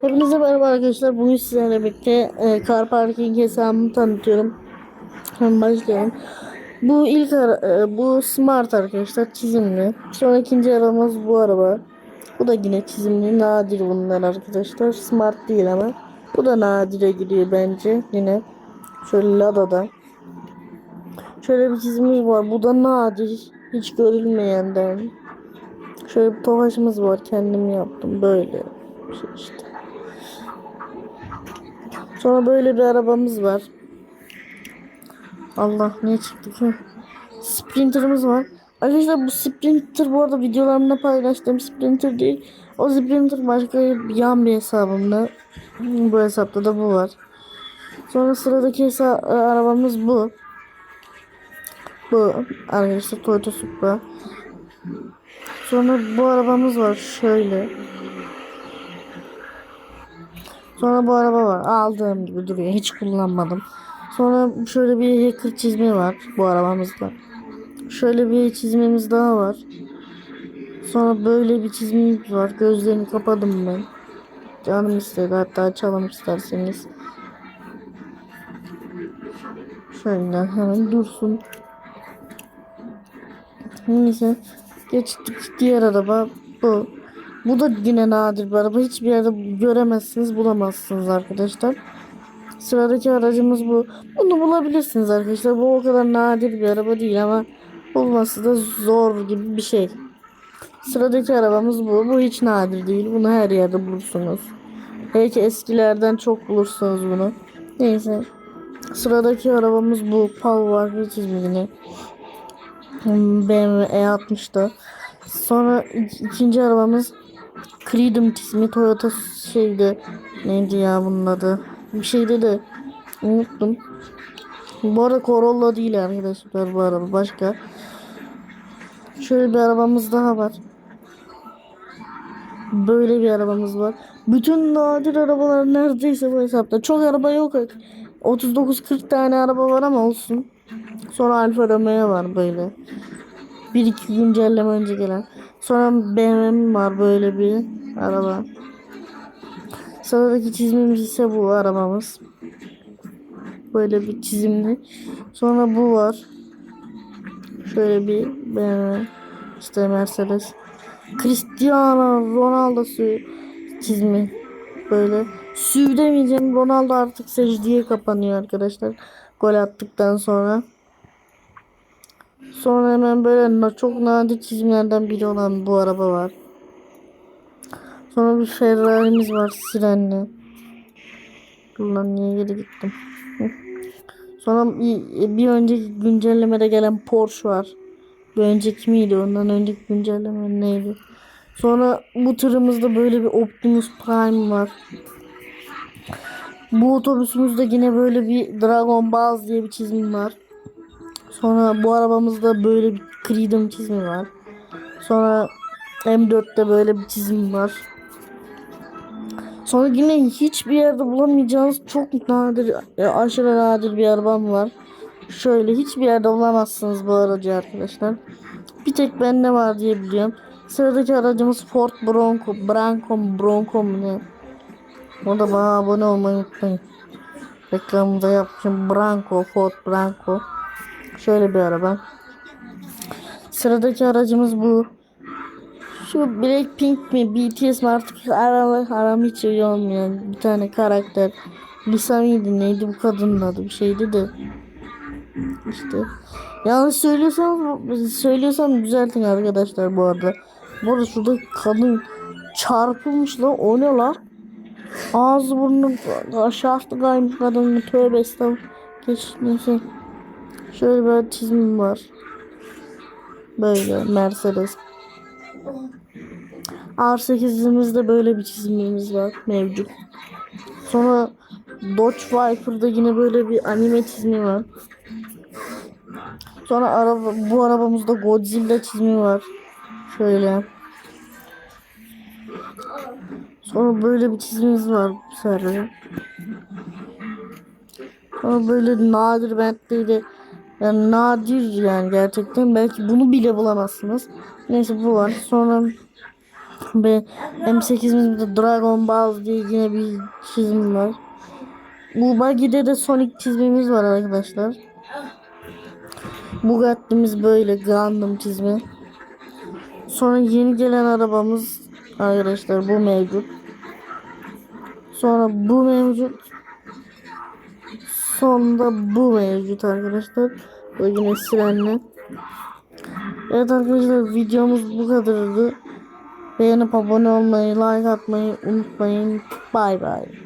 Hepinize merhaba arkadaşlar. Bugün sizlerle birlikte e, car parking hesabımı tanıtıyorum. Hemen başlayalım. Bu ilk ara- e, bu smart arkadaşlar çizimli. Sonra ikinci arabamız bu araba. Bu da yine çizimli. Nadir bunlar arkadaşlar. Smart değil ama. Bu da nadire giriyor bence yine. Şöyle Lada'da. Şöyle bir çizimimiz var. Bu da nadir. Hiç görülmeyenden. Şöyle bir tofaşımız var. Kendim yaptım. Böyle. şey işte. Sonra böyle bir arabamız var. Allah ne çıktı ki? Sprinter'ımız var. Arkadaşlar bu Sprinter bu arada videolarımda paylaştığım Sprinter değil. O Sprinter başka bir yan bir hesabımda. Bu hesapta da bu var. Sonra sıradaki arabamız bu. Bu arkadaşlar Toyota Supra. Sonra bu arabamız var şöyle. Sonra bu araba var. Aldığım gibi duruyor. Hiç kullanmadım. Sonra şöyle bir hacker çizme var bu arabamızda. Şöyle bir çizmemiz daha var. Sonra böyle bir çizmemiz var. Gözlerini kapadım ben. Canım istedi. Hatta açalım isterseniz. Şöyle hemen dursun. Neyse. Geçtik diğer araba bu. Bu da yine nadir bir araba. Hiçbir yerde göremezsiniz, bulamazsınız arkadaşlar. Sıradaki aracımız bu. Bunu bulabilirsiniz arkadaşlar. Bu o kadar nadir bir araba değil ama bulması da zor gibi bir şey. Sıradaki arabamız bu. Bu hiç nadir değil. Bunu her yerde bulursunuz. Belki eskilerden çok bulursunuz bunu. Neyse. Sıradaki arabamız bu. Power çizimini. BMW E60'da. Sonra ik- ikinci arabamız Creed'im ismi Toyota şeydi. Neydi ya bunun adı? Bir şeydi de unuttum. Bu arada Corolla değil arkadaşlar bu araba başka. Şöyle bir arabamız daha var. Böyle bir arabamız var. Bütün nadir arabalar neredeyse bu hesapta. Çok araba yok. 39-40 tane araba var ama olsun. Sonra Alfa Romeo var böyle. Bir iki güncelleme önce gelen. Sonra BMW var böyle bir araba. Sıradaki çizimimiz ise bu arabamız. Böyle bir çizimli. Sonra bu var. Şöyle bir BMW. işte Mercedes. Cristiano Ronaldo su çizimi. Böyle. Sü demeyeceğim. Ronaldo artık secdeye kapanıyor arkadaşlar. Gol attıktan sonra. Sonra hemen böyle çok nadir çizimlerden biri olan bu araba var. Sonra bir Ferrari'miz var sirenli. Dur lan niye geri gittim. Sonra bir, önceki güncellemede gelen Porsche var. Bir önceki miydi? Ondan önceki güncelleme neydi? Sonra bu tırımızda böyle bir Optimus Prime var. Bu otobüsümüzde yine böyle bir Dragon Ball diye bir çizim var. Sonra bu arabamızda böyle bir Creed'im çizimi var. Sonra M4'te böyle bir çizim var. Sonra yine hiçbir yerde bulamayacağınız çok nadir, e, aşırı nadir bir arabam var. Şöyle hiçbir yerde bulamazsınız bu aracı arkadaşlar. Bir tek bende var diye biliyorum. Sıradaki aracımız Ford Bronco. Mu Bronco mu ne? O da bana abone olmayı unutmayın. Reklamını da yapmışım. Bronco, Ford Bronco. Şöyle bir araba. Sıradaki aracımız bu. Şu Blackpink mi BTS mi artık aralı aram hiç iyi olmayan bir tane karakter. Lisa mıydı neydi bu kadının adı bir şeydi de. İşte. Yanlış söylüyorsam söylüyorsam düzeltin arkadaşlar bu arada. Bu arada şurada kadın çarpılmış lan o ne lan? Ağzı burnu aşağısı kaymış kadının tövbe estağfurullah. Geç. Şöyle bir çizim var. Böyle Mercedes. R8'imizde böyle bir çizimimiz var mevcut. Sonra Dodge Viper'da yine böyle bir anime çizimi var. Sonra araba, bu arabamızda Godzilla çizimi var. Şöyle. Sonra böyle bir çizimimiz var bu sefer. Sonra böyle nadir Bentley'de yani nadir yani gerçekten belki bunu bile bulamazsınız. Neyse bu var. Sonra Ve M8'imizde Dragon Ball diye yine bir çizim var. Bu Buggy'de de Sonic çizimimiz var arkadaşlar. Bugatti'miz böyle Gundam çizimi. Sonra yeni gelen arabamız arkadaşlar bu mevcut. Sonra bu mevcut. Sonunda bu mevcut arkadaşlar. O yine. Evet arkadaşlar videomuz bu kadardı. Beğenip abone olmayı, like atmayı unutmayın. Bay bay.